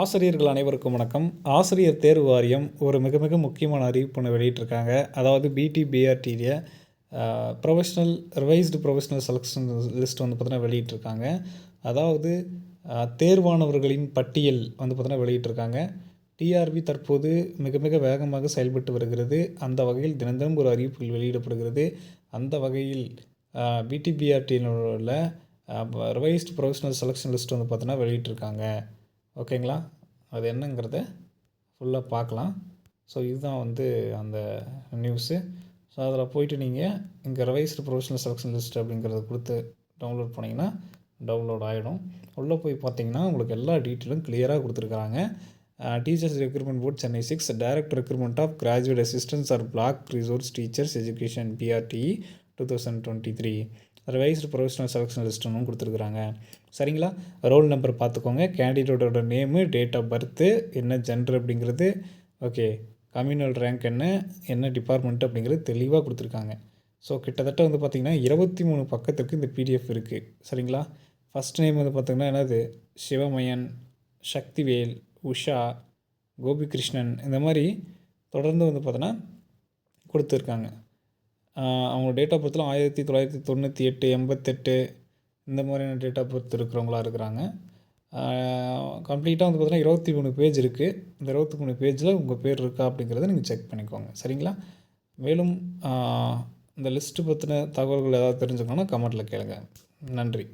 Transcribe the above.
ஆசிரியர்கள் அனைவருக்கும் வணக்கம். ஆசிரியர் தேர்வு வாரியம் ஒரு மிக மிக முக்கியமான அறிவிப்பு ஒன்று வெளியிட்டிருக்காங்க. அதாவது BT பிஆர்டியில் professional revised professional selection list வந்து பார்த்தீங்கன்னா வெளியிட்டிருக்காங்க. அதாவது தேர்வானவர்களின் பட்டியல் வந்து பார்த்தீங்கன்னா வெளியிட்டிருக்காங்க. டிஆர்பி தற்போது மிக மிக வேகமாக செயல்பட்டு வருகிறது. அந்த வகையில் தினந்தினம் ஒரு அறிவிப்புகள் வெளியிடப்படுகிறது. அந்த வகையில் பிடிபிஆர்டியில் உள்ள ரிவைஸ்டு ப்ரொஃபஷனல் செலெக்ஷன் லிஸ்ட் வந்து பார்த்தீங்கன்னா வெளியிட்டிருக்காங்க. ஓகேங்களா? அது என்னங்கிறத ஃபுல்லாக பார்க்கலாம். ஸோ இதுதான் வந்து அந்த நியூஸு ஸோ அதில் போயிட்டு நீங்கள் இங்கே ரிவைஸ்டு ப்ரொஃபஷனல் செலெக்ஷன் லிஸ்ட் அப்படிங்கிறத கொடுத்து டவுன்லோட் பண்ணிங்கன்னா டவுன்லோட் ஆகிடும் உள்ளே போய் பார்த்தீங்கன்னா உங்களுக்கு எல்லா டீட்டெயிலும் கிளியராக கொடுத்துருக்குறாங்க. Teachers recruitment board Chennai six direct recruitment of graduate assistants or block resource teachers education B R T two thousand twenty three revised professional selection லிஸ்ட்டுன்னு கொடுத்துருக்குறாங்க. சரிங்களா? ரோல் நம்பர் பார்த்துக்கோங்க. கேண்டிடேட்டோட நேமு டேட் ஆஃப் பர்த்து என்ன gender அப்படிங்கிறது okay communal rank என்ன என்ன department அப்படிங்கிறது தெளிவாக கொடுத்துருக்காங்க. ஸோ கிட்டத்தட்ட வந்து பார்த்திங்கன்னா இருபத்தி மூணு பக்கத்துக்கு இந்த பிடிஎஃப் இருக்குது சரிங்களா? ஃபஸ்ட் நேம் வந்து பார்த்திங்கன்னா என்னது? சிவமயன் சக்திவேல் உஷா கோபிகிருஷ்ணன் இந்த மாதிரி தொடர்ந்து வந்து பார்த்தோன்னா கொடுத்துருக்காங்க. அவங்களோட அவங்க டேட் ஆஃப் பர்த்தில் ஆயிரத்தி தொள்ளாயிரத்தி தொண்ணூற்றி எட்டு எண்பத்தெட்டு இந்த மாதிரியான டேட் ஆஃப் பர்த் இருக்கிறவங்களா இருக்கிறாங்க. கம்ப்ளீட்டாக வந்து பார்த்தீங்கன்னா இருபத்தி மூணு பேஜ் இருக்குது இந்த இருபத்தி மூணு பேஜில் உங்கள் பேர் இருக்கா அப்படிங்கிறத நீங்கள் செக் பண்ணிக்கோங்க. சரிங்களா? மேலும் இந்த லிஸ்ட்டு பற்றின தகவல்கள் ஏதாவது தெரிஞ்சுக்கணுன்னா கமெண்ட்டில் கேளுங்க. நன்றி.